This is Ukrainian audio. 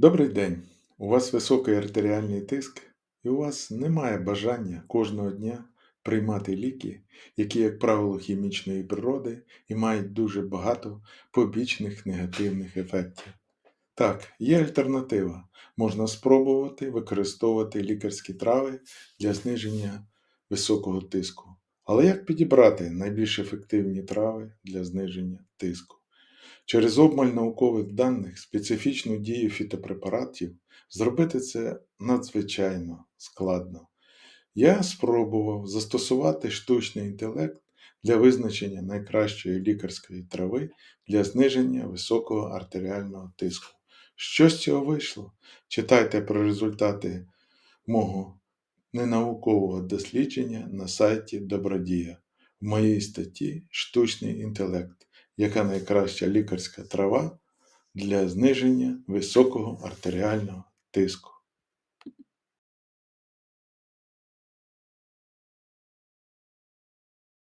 Добрий день! У вас високий артеріальний тиск, і у вас немає бажання кожного дня приймати ліки, які, як правило, хімічної природи і мають дуже багато побічних негативних ефектів. Так, є альтернатива. Можна спробувати використовувати лікарські трави для зниження високого тиску. Але як підібрати найбільш ефективні трави для зниження тиску? Через обмаль наукових даних специфічну дію фітопрепаратів зробити це надзвичайно складно. Я спробував застосувати штучний інтелект для визначення найкращої лікарської трави для зниження високого артеріального тиску. Що з цього вийшло? Читайте про результати мого ненаукового дослідження на сайті Добродія в моїй статті Штучний інтелект яка найкраща лікарська трава для зниження високого артеріального тиску.